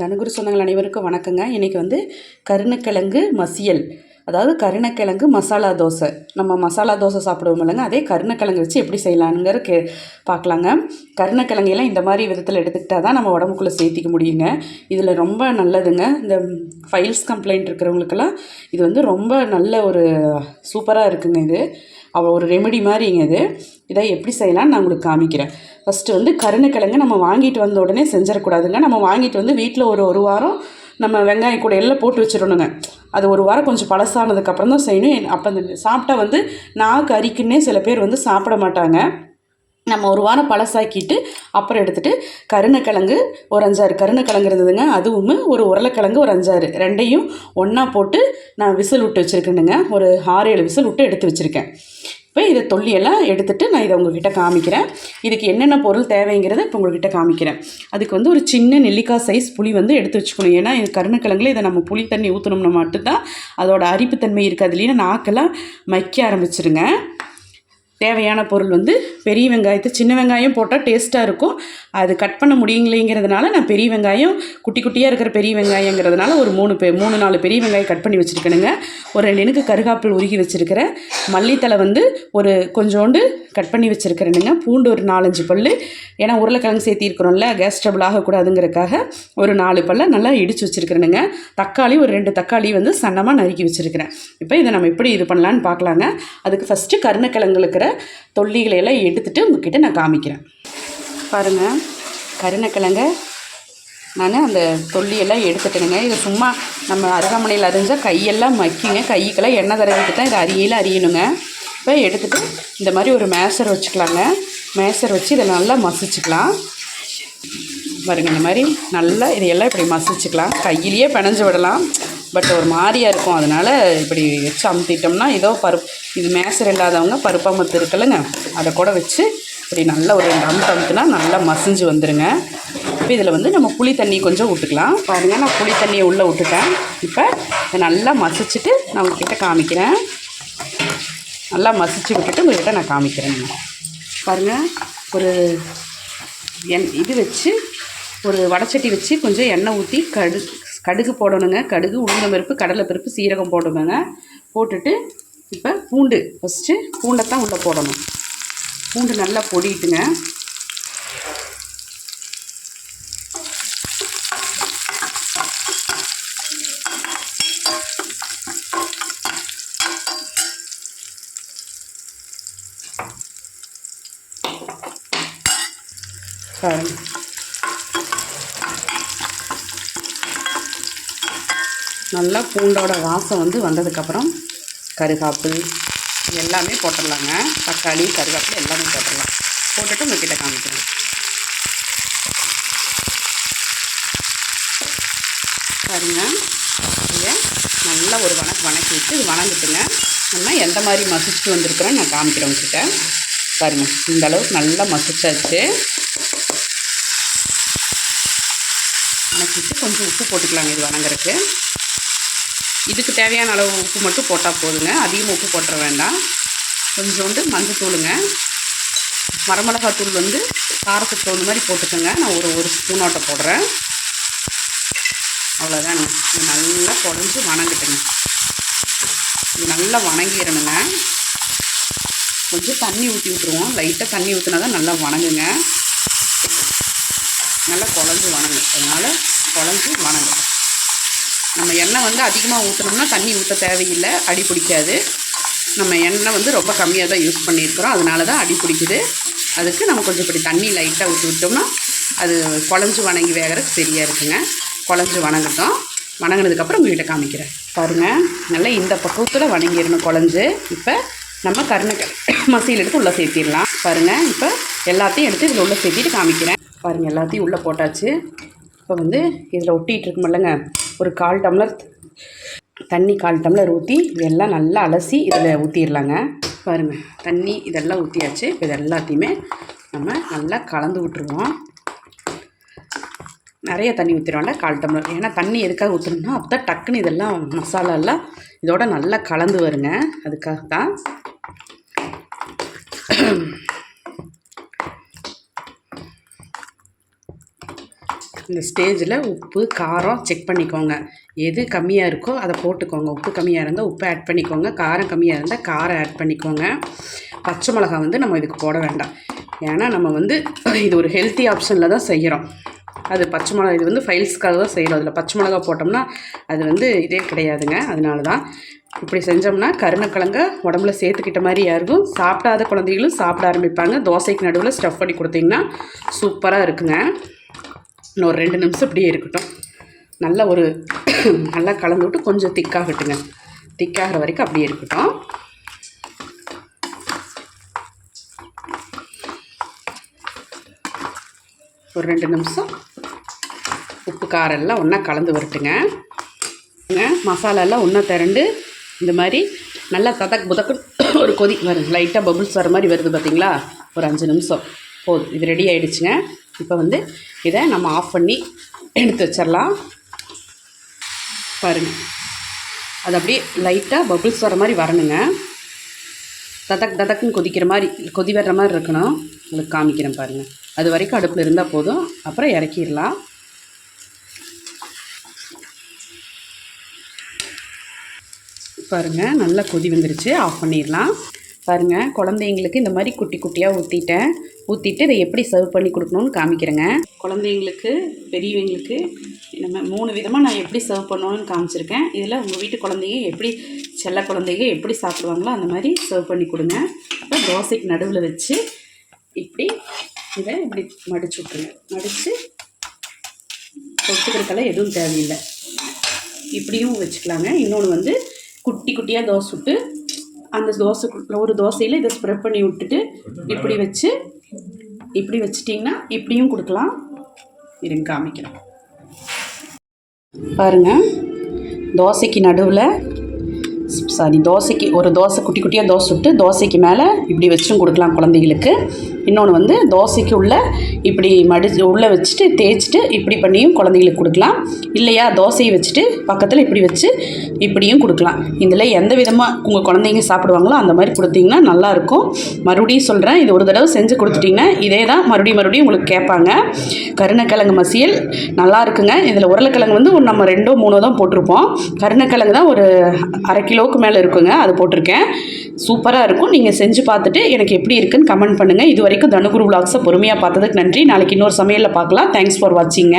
தனுகுரு சொந்தங்கள் அனைவருக்கும் வணக்கங்க. இன்றைக்கி வந்து கருணக்கிழங்கு மசியல். அதாவது கருணக்கிழங்கு மசாலா தோசை. நம்ம மசாலா தோசை சாப்பிடுவோம் இல்லைங்க. அதே கருணக்கிழங்கு வச்சு எப்படி செய்யலாங்கிற கே பார்க்கலாங்க. கருணக்கிழங்கையெல்லாம் இந்த மாதிரி விதத்தில் எடுத்துக்கிட்டால் தான் நம்ம உடம்புக்குள்ளே சேர்த்திக்க முடியுங்க. இதில் ரொம்ப நல்லதுங்க. இந்த ஃபைல்ஸ் கம்ப்ளைண்ட் இருக்கிறவங்களுக்கெல்லாம் இது வந்து ரொம்ப நல்ல ஒரு சூப்பராக இருக்குங்க இது. அவள் ஒரு ரெமெடி மாதிரிங்க இது. இதை எப்படி செய்யலாம்னு நான் உங்களுக்கு காமிக்கிறேன். ஃபஸ்ட்டு வந்து கருணக்கிழங்கு நம்ம வாங்கிட்டு வந்த உடனே செஞ்சிடக்கூடாதுங்க. நம்ம வாங்கிட்டு வந்து வீட்டில் ஒரு ஒரு வாரம் நம்ம வெங்காயம் கூட எல்லாம் போட்டு வச்சிடணுங்க. அது ஒரு வாரம் கொஞ்சம் பழசானதுக்கப்புறம் தான் செய்யணும். அப்போ அந்த சாப்பிட்டா வந்து நாக்கு அரிக்குன்னே சில பேர் வந்து சாப்பிட மாட்டாங்க. நம்ம ஒரு வாரம் பழசாக்கிட்டு அப்புறம் எடுத்துகிட்டு கருணக்கிழங்கு ஒரு அஞ்சாறு. கருணக்கிழங்கு இருந்ததுங்க அதுவும் ஒரு உருளைக்கிழங்கு ஒரு அஞ்சாறு. ரெண்டையும் ஒன்றா போட்டு நான் விசில் விட்டு வச்சுருக்கேனுங்க. ஒரு ஆறு ஏழு விசில் விட்டு எடுத்து வச்சுருக்கேன். இப்போ இதை தொல்லியெல்லாம் எடுத்துகிட்டு நான் இதை உங்ககிட்ட காமிக்கிறேன். இதுக்கு என்னென்ன பொருள் தேவைங்கிறத இப்போ உங்கள்கிட்ட காமிக்கிறேன். அதுக்கு வந்து ஒரு சின்ன நெல்லிக்காய் சைஸ் புளி வந்து எடுத்து வச்சுக்கணும். ஏன்னா இது கருணக்கிழங்குல இதை நம்ம புளி தண்ணி ஊற்றணும்னா மட்டும்தான் அதோட அரிப்புத்தன்மை இருக்குது. இல்லைன்னா நாக்கெல்லாம் மைக்க ஆரம்பிச்சிருங்க. தேவையான பொருள் வந்து பெரிய வெங்காயத்தை சின்ன வெங்காயம் போட்டால் டேஸ்ட்டாக இருக்கும். அது கட் பண்ண முடியுங்களேங்கிறதுனால நான் பெரிய வெங்காயம் குட்டி குட்டியாக இருக்கிற பெரிய வெங்காயங்கிறதுனால ஒரு மூணு பே மூணு நாலு பெரிய வெங்காயம் கட் பண்ணி வச்சுருக்கணுங்க. ஒரு ரெண்டு எனக்கு கருகாப்பில் உருகி வச்சுருக்கிறேன். மல்லித்தலை வந்து ஒரு கொஞ்சோண்டு கட் பண்ணி வச்சுருக்கிறேனுங்க. பூண்டு ஒரு நாலஞ்சு பல் ஏன்னா உருளைக்கிழங்கு சேர்த்திருக்கிறோம்ல கேஸ் ட்ரபிள் ஆகக்கூடாதுங்கிறக்காக ஒரு நாலு பல்ல நல்லா இடித்து வச்சுருக்கிறேனுங்க. தக்காளி ஒரு ரெண்டு தக்காளி வந்து சன்னமாக நறுக்கி வச்சுருக்கிறேன். இப்போ இதை நம்ம எப்படி இது பண்ணலான்னு பார்க்கலாங்க. அதுக்கு ஃபஸ்ட்டு கருணக்கிழங்கு இருக்கிற தொல்லிகளை எல்லாம் எடுத்துகிட்டு உங்ககிட்ட நான் காமிக்கிறேன். பாருங்கள் கருணக்கிழங்க. நான் அந்த தொல்லியெல்லாம் எடுத்துட்டேனுங்க. இதை சும்மா நம்ம அருகாமனையில் அரிஞ்சால் கையெல்லாம் மக்கிங்க. கைக்கெல்லாம் எண்ணெய் தடவிட்டு தான் இதை அரியல அரியணுங்க. இப்போ எடுத்துகிட்டு இந்த மாதிரி ஒரு மேசர் வச்சுக்கலாங்க. மேசர் வச்சு இதை நல்லா மசிச்சுக்கலாம். பாருங்கள் இந்த மாதிரி நல்லா இதையெல்லாம் இப்படி மசிச்சுக்கலாம். கையிலேயே பிணைஞ்சு விடலாம். பட் ஒரு மாதிரியாக இருக்கும். அதனால் இப்படி வச்சு அமுத்திட்டோம்னா ஏதோ பருப்பு இது மேசர் இல்லாதவங்க பருப்பமத்து இருக்குல்லங்க. அதை கூட வச்சு இப்படி நல்லா ஒரு ரெண்டு அமுத்து அமுத்துனா நல்லா மசிஞ்சு வந்துடுங்க இப்போ இதில் வந்து நம்ம புளி தண்ணி கொஞ்சம் விட்டுக்கலாம் பாருங்கள் நான் புளி தண்ணியை உள்ளே விட்டுட்டேன். இப்போ இதை நல்லா மசிச்சுட்டு நான் உங்ககிட்ட காமிக்கிறேன். நல்லா மசிச்சு விட்டுட்டு உங்கள்கிட்ட நான் காமிக்கிறேங்க. பாருங்கள் ஒரு எண் இது வச்சு ஒரு வடச்சட்டி வச்சு கொஞ்சம் எண்ணெய் ஊற்றி கடு கடுகு போடணுங்க. கடுகு உளுந்தம் பருப்பு கடலை பருப்பு சீரகம் போடணுங்க. போட்டுட்டு இப்போ பூண்டு. ஃபஸ்ட்டு பூண்டைத்தான் உள்ளே போடணும். பூண்டு நல்லா பொடிட்டுங்க. பாருங்க. நல்லா பூண்டோட வாசம் வந்து வந்ததுக்கப்புறம் கருகாப்பு எல்லாமே போட்டுடலாங்க. தக்காளி கருகாப்பு எல்லாமே போட்டுடலாம். போட்டுட்டு உங்ககிட்ட காமிக்கிறேன். பாருங்க. இதை நல்லா ஒரு வணக்கு வணக்கி வச்சு இது வணங்கிட்டுங்க. நம்ம எந்த மாதிரி மசிச்சு வந்திருக்கிறோம் நான் காமிக்கிறேன் உங்ககிட்ட. பாருங்க. இந்த அளவுக்கு நல்லா மசிச்சாச்சு. வணக்கிட்டு கொஞ்சம் உப்பு போட்டுக்கலாங்க இது வணங்குறதுக்கு. இதுக்கு தேவையான அளவு உப்பு மட்டும் போட்டால் போதுங்க. அதிகமாக உப்பு போட்டுற வேண்டாம். கொஞ்சோண்டு மஞ்சத்தூளுங்க மரமிளகாத்தூள் வந்து காரத்துக்கு தகுந்த மாதிரி போட்டுக்கோங்க. நான் ஒரு ஒரு ஸ்பூனோட்ட போடுறேன். அவ்வளோதாங்க இது நல்லா குழஞ்சி வணங்கிட்டுங்க. இது நல்லா வணங்கிடணுங்க. கொஞ்சம் தண்ணி ஊற்றி விட்ருவோம் லைட்டாக தண்ணி ஊற்றினா தான் நல்லா வணங்குங்க. நல்லா குழஞ்சி வணங்கு அதனால் குழஞ்சி வணங்கும். நம்ம எண்ணெய் வந்து அதிகமாக ஊற்றினோம்னா தண்ணி ஊற்ற தேவையில்லை அடி பிடிக்காது. நம்ம எண்ணெய் வந்து ரொம்ப கம்மியாக தான் யூஸ் பண்ணியிருக்கிறோம். அதனால தான் அடி பிடிக்குது. அதுக்கு நம்ம கொஞ்சம் இப்படி தண்ணி லைட்டாக ஊற்றி விட்டோம்னா அது குழஞ்சி வணங்கி வேகிறதுக்கு சரியாக இருக்குங்க. குழஞ்சி வணங்கட்டும். வணங்கினதுக்கப்புறம் உங்கள்கிட்ட காமிக்கிறேன். பாருங்கள் நல்லா இந்த பக்குவத்தில் வணங்கிடணும் குழஞ்சு. இப்போ நம்ம கருணக்கிழங்கு மசியில் எடுத்து உள்ளே சேர்த்திடலாம். பாருங்கள் இப்போ எல்லாத்தையும் எடுத்து இதில் உள்ளே சேர்த்திட்டு காமிக்கிறேன். பாருங்கள் எல்லாத்தையும் உள்ளே போட்டாச்சு. இப்போ வந்து இதில் ஒட்டிகிட்டு இருக்குமில்லங்க. ஒரு கால் டம்ளர் தண்ணி கால் டம்ளர் ஊற்றி இதெல்லாம் நல்லா அலசி இதில் ஊற்றிடலாங்க பாருங்கள் தண்ணி இதெல்லாம் ஊற்றியாச்சு இப்போ இது எல்லாத்தையுமே நம்ம நல்லா கலந்து விட்டுருவோம். நிறைய தண்ணி ஊற்றிடுவோம்ல கால் டம்ளர். ஏன்னா தண்ணி எதுக்காக ஊற்றுறோம்னா அப்போ தான் டக்குன்னு இதெல்லாம் மசாலாலாம் இதோட நல்லா கலந்து வருங்க. அதுக்காக தான் இந்த ஸ்டேஜில் உப்பு காரம் செக் பண்ணிக்கோங்க. எது கம்மியாக இருக்கோ அதை போட்டுக்கோங்க. உப்பு கம்மியாக இருந்தால் உப்பு ஆட் பண்ணிக்கோங்க. காரம் கம்மியாக இருந்தால் காரம் ஆட் பண்ணிக்கோங்க. பச்சை மிளகா வந்து நம்ம இதுக்கு போட வேண்டாம். ஏன்னா நம்ம வந்து இது ஒரு ஹெல்த்தி ஆப்ஷனில் தான் செய்கிறோம் அது பச்சை மிளகா இது வந்து ஃபைல்ஸ்க்காக தான் செய்கிறோம் அதில் பச்சை மிளகா போட்டோம்னா அது வந்து இதே கிடையாதுங்க. அதனால தான் இப்படி செஞ்சோம்னா கருணக்கிழங்க உடம்புல சேர்த்துக்கிட்ட மாதிரி இருக்கும் சாப்பிடாத குழந்தைகளும் சாப்பிட ஆரம்பிப்பாங்க. தோசைக்கு நடுவில் ஸ்டஃப் பண்ணி கொடுத்தீங்கன்னா சூப்பராக இருக்குங்க. இன்னும் ஒரு ரெண்டு நிமிஷம் இப்படியே இருக்கட்டும். நல்லா ஒரு நல்லா கலந்து விட்டு கொஞ்சம் திக்காகட்டுங்க திக்காகிற வரைக்கும் அப்படியே இருக்கட்டும். ஒரு ரெண்டு நிமிஷம். உப்பு காரம் எல்லாம் ஒன்றா கலந்து வரட்டுங்க. மசாலாலாம் மசாலா எல்லாம் ஒன்றா திரண்டு இந்த மாதிரி நல்லா ததக் புதக்கு ஒரு கொதி வரும் லைட்டாக பபுள்ஸ் வர மாதிரி வருது பார்த்திங்களா ஒரு அஞ்சு நிமிஷம். போதும். இது ரெடி ஆகிடுச்சுங்க இப்போ வந்து இதை நம்ம ஆஃப் பண்ணி எடுத்து வச்சிடலாம். பாருங்க. அது அப்படியே லைட்டாக பபுள்ஸ் வர மாதிரி வரணுங்க. ததக் ததக்குன்னு கொதிக்கிற மாதிரி கொதி வர்ற மாதிரி இருக்கணும். உங்களுக்கு காமிக்கிறேன் பாருங்கள் அது வரைக்கும் அடுப்பில் இருந்தால் போதும். அப்புறம் இறக்கிடலாம். பாருங்கள் நல்லா கொதி வந்துருச்சு. ஆஃப் பண்ணிடலாம். பாருங்கள் குழந்தைங்களுக்கு இந்த மாதிரி குட்டி குட்டியாக ஊற்றிட்டேன் ஊற்றிட்டு இதை எப்படி சர்வ் பண்ணி கொடுக்கணும்னு காமிக்கிறேங்க. குழந்தைங்களுக்கு பெரியவங்களுக்கு நம்ம மூணு விதமாக நான் எப்படி சர்வ் பண்ணணும்னு காமிச்சிருக்கேன். இதில் உங்கள் வீட்டு குழந்தைங்க எப்படி செல்ல குழந்தைங்க எப்படி சாப்பிடுவாங்களோ அந்த மாதிரி சர்வ் பண்ணி கொடுங்க. அப்புறம் தோசைக்கு நடுவில் வச்சு இப்படி இதை இப்படி மடிச்சு விட்ருங்க மடித்து தொட்டுக்கிறதுக்கெல்லாம் எதுவும் தேவையில்லை. இப்படியும் வச்சுக்கலாங்க. இன்னொன்று வந்து குட்டி குட்டியாக தோசை விட்டு அந்த தோசை ஒரு தோசையில் இதை ஸ்ப்ரெட் பண்ணி விட்டுட்டு இப்படி வச்சு இப்படி வச்சிட்டிங்கன்னா இப்படியும் கொடுக்கலாம். இருங்க காமிக்கிறேன். பாருங்கள் தோசைக்கு நடுவில் சாரி தோசைக்கு ஒரு தோசை குட்டி குட்டியாக தோசை சுட்டு தோசைக்கு மேலே இப்படி வச்சும் கொடுக்கலாம் குழந்தைகளுக்கு. இன்னொன்று வந்து தோசைக்கு உள்ள இப்படி மடி உள்ளே வச்சுட்டு தேய்ச்சிட்டு இப்படி பண்ணியும் குழந்தைங்களுக்கு கொடுக்கலாம். இல்லையா தோசையை வச்சுட்டு பக்கத்தில் இப்படி வச்சு இப்படியும் கொடுக்கலாம். இதில் எந்த விதமாக உங்கள் குழந்தைங்க சாப்பிடுவாங்களோ அந்த மாதிரி கொடுத்தீங்கன்னா நல்லாயிருக்கும் மறுபடியும் சொல்கிறேன் இது ஒரு தடவை செஞ்சு கொடுத்துட்டிங்கன்னா இதே தான் மறுபடியும் மறுபடியும் உங்களுக்கு கேட்பாங்க. கருணக்கிழங்கு மசியல் நல்லா இருக்குங்க. இதில் உருளைக்கிழங்கு வந்து ஒரு நம்ம ரெண்டோ மூணோ தான் போட்டிருப்போம். கருணக்கிழங்கு தான் ஒரு அரை கிலோவுக்கு மேலே இருக்குங்க அது போட்டிருக்கேன். சூப்பராக இருக்கும். நீங்கள் செஞ்சு பார்த்துட்டு எனக்கு எப்படி இருக்குன்னு கமெண்ட் பண்ணுங்கள் இது வரைக்கும் தனுகுரு விளாக்ஸை பொறுமையாக பார்த்ததுக்கு நன்றி. நாளைக்கு இன்னொரு சமையலில் பார்க்கலாம். Thanks for வாட்சிங்க